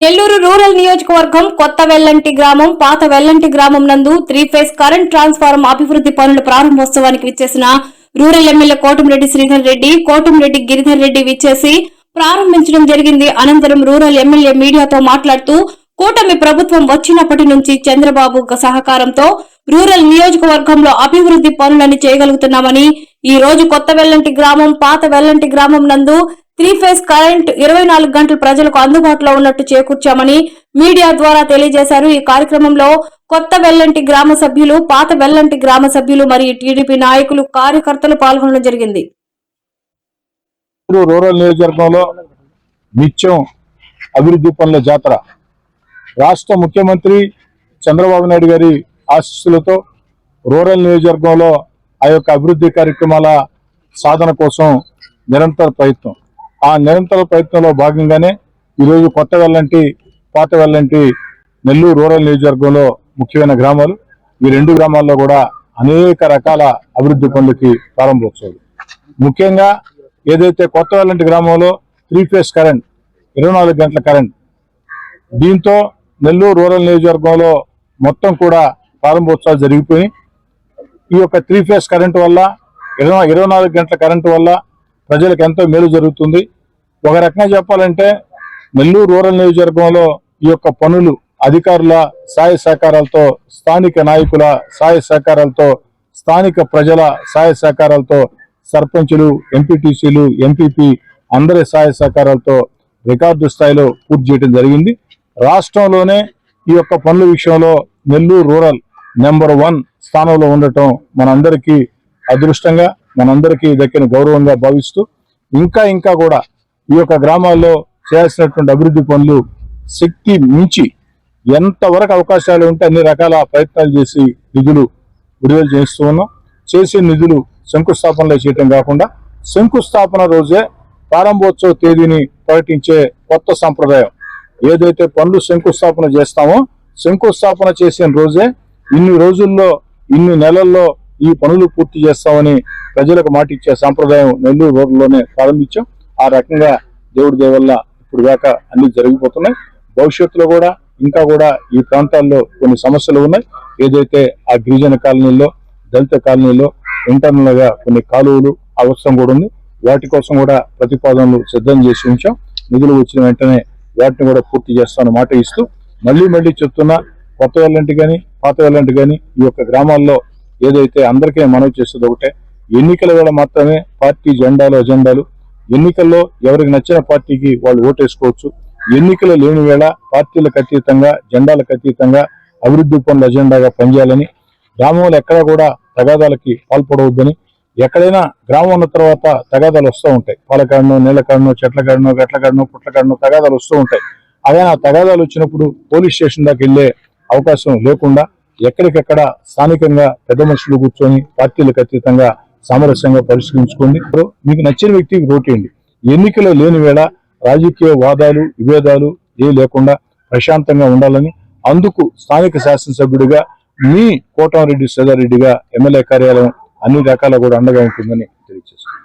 Nellore rural నియోజకవర్గం కొత్త వెల్లంటి గ్రామం పాత వెల్లంటి గ్రామం నందు త్రీ ఫేజ్ కరెంట్ ట్రాన్స్ఫార్మం అభివృద్ధి పనుల ప్రారంభోత్సవానికి విచ్చేసిన రూరల్ ఎమ్మెల్యే కోటంరెడ్డి శ్రీధర్ రెడ్డి కోటంరెడ్డి గిరిధర్ రెడ్డి విచ్చేసి ప్రారంభించడం జరిగింది. అనంతరం రూరల్ ఎమ్మెల్యే మీడియాతో మాట్లాడుతూ కూటమి ప్రభుత్వం వచ్చినప్పటి నుంచి చంద్రబాబు సహకారంతో రూరల్ నియోజకవర్గంలో అభివృద్ధి పనులను చేయగలుగుతున్నామని ఈ రోజు కొత్త వెల్లంటి గ్రామం పాత వెల్లంటి గ్రామం నందు త్రీ ఫేజ్ కరెంట్ ఇరవై నాలుగు గంటలు ప్రజలకు అందుబాటులో ఉన్నట్టు చేకూర్చామని మీడియా ద్వారా తెలియజేశారు. ఈ కార్యక్రమంలో కొత్త వెల్లంటి గ్రామ సభ్యులు పాత వెల్లంటి గ్రామ సభ్యులు మరియు టీడీపీ నాయకులు కార్యకర్తలు పాల్గొనడం జరిగింది. రూరల్ నియోజకవర్గంలో నిత్యం అభివృద్ధి పనుల జాతర. రాష్ట్ర ముఖ్యమంత్రి చంద్రబాబు నాయుడు గారి ఆశీస్సులతో రూరల్ నియోజకవర్గంలో ఆ యొక్క అభివృద్ధి కార్యక్రమాల సాధన కోసం నిరంతర ప్రయత్నం. ఆ నిరంతర ప్రయత్నంలో భాగంగానే ఈరోజు కొత్త వెల్లంటి పాత వెల్లంటి నెల్లూరు రూరల్ నియోజకవర్గంలో ముఖ్యమైన గ్రామాలు ఈ రెండు గ్రామాల్లో కూడా అనేక రకాల అభివృద్ధి పనులకి ప్రారంభోత్సవాలు. ముఖ్యంగా ఏదైతే కొత్త వెల్లంటి గ్రామంలో త్రీ ఫేస్ కరెంట్ ఇరవై నాలుగు గంటల కరెంట్ దీంతో నెల్లూరు రూరల్ నియోజకవర్గంలో మొత్తం కూడా ప్రారంభోత్సవాలు జరిగిపోయి ఈ యొక్క త్రీ ఫేస్ కరెంటు వల్ల ఇరవై ఇరవై నాలుగు గంటల కరెంటు వల్ల ప్రజలకు ఎంతో మేలు జరుగుతుంది. ఒక రకంగా చెప్పాలంటే నెల్లూరు రూరల్ నియోజకవర్గంలో ఈ యొక్క పనులు అధికారుల సాయ సహకారాలతో స్థానిక నాయకుల సాయ సహకారాలతో స్థానిక ప్రజల సాయ సహకారాలతో సర్పంచులు ఎంపీటీసీలు ఎంపీపీ అందరి సాయ సహకారాలతో రికార్డు స్థాయిలో పూర్తి చేయడం జరిగింది. రాష్ట్రంలోనే ఈ యొక్క పనుల విషయంలో నెల్లూరు రూరల్ నెంబర్ వన్ స్థానంలో ఉండటం మనందరికీ అదృష్టంగా మనందరికీ దక్కిన గౌరవంగా భావిస్తూ ఇంకా ఇంకా కూడా ఈ యొక్క గ్రామాల్లో చేయాల్సినటువంటి అభివృద్ధి పనులు శక్తి మించి ఎంతవరకు అవకాశాలు ఉంటే అన్ని రకాల ప్రయత్నాలు చేసి నిధులు విడుదల చేస్తూ ఉన్నాం. చేసే నిధులు శంకుస్థాపనలో చేయటం కాకుండా శంకుస్థాపన రోజే ప్రారంభోత్సవ తేదీని ప్రకటించే కొత్త సంప్రదాయం. ఏదైతే పనులు శంకుస్థాపన చేస్తామో శంకుస్థాపన చేసిన రోజే ఇన్ని రోజుల్లో ఇన్ని నెలల్లో ఈ పనులు పూర్తి చేస్తామని ప్రజలకు మాట ఇచ్చే సాంప్రదాయం నెల్లూరు రోడ్లోనే ప్రారంభించాం. ఆ రకంగా దేవుడి దేవల్ల ఇప్పుడు దాకా అన్ని జరిగిపోతున్నాయి. భవిష్యత్తులో కూడా ఇంకా కూడా ఈ ప్రాంతాల్లో కొన్ని సమస్యలు ఉన్నాయి. ఏదైతే ఆ గిరిజన కాలనీలో దళిత కాలనీలో ఇంటర్నల్గా కొన్ని కాలువలు అవసరం కూడా ఉంది. వాటి కోసం కూడా ప్రతిపాదనలు సిద్ధం చేసి ఉంచాం. నిధులు వచ్చిన వెంటనే వాటిని కూడా పూర్తి చేస్తాను మాట ఇస్తూ మళ్ళీ మళ్ళీ చెప్తున్నా కొత్త వెళ్ళంటి కానీ పాత వెళ్ళంటి కానీ ఈ యొక్క గ్రామాల్లో ఏదైతే అందరికీ మనవి చేసేది ఒకటే ఎన్నికల వేళ మాత్రమే పార్టీ జెండాలు అజెండాలు. ఎన్నికల్లో ఎవరికి నచ్చిన పార్టీకి వాళ్ళు ఓటేసుకోవచ్చు. ఎన్నికలు లేని వేళ పార్టీలకు అతీతంగా జెండాలకు అతీతంగా అభివృద్ధి పనుల అజెండాగా పనిచేయాలని గ్రామంలో ఎక్కడా కూడా తగాదాలకి పాల్పడవద్దని ఎక్కడైనా గ్రామం ఉన్న తర్వాత తగాదాలు వస్తూ ఉంటాయి. పాలకాడనో నీళ్ళకాడనో చెట్ల కాడనో గట్ల కాడనో పుట్ల కాడనో తగాదాలు వస్తూ ఉంటాయి. అదే ఆ తగాదాలు వచ్చినప్పుడు పోలీస్ స్టేషన్ దాకా వెళ్ళే అవకాశం లేకుండా ఎక్కడికెక్కడ స్థానికంగా పెద్ద మనుషులు కూర్చొని పార్టీలకు అతీతంగా సామరస్యంగా పరిష్కరించుకోండి. మీకు నచ్చిన వ్యక్తికి ఓటేయండి ఎన్నికలు లేని వేళ రాజకీయ వాదాలు విభేదాలు ఏ లేకుండా ప్రశాంతంగా ఉండాలని అందుకు స్థానిక శాసనసభ్యుడిగా మీ కోటమిరెడ్డి సదారెడ్డిగా ఎమ్మెల్యే కార్యాలయం అన్ని రకాల కూడా అండగా ఉంటుందని తెలియజేస్తుంది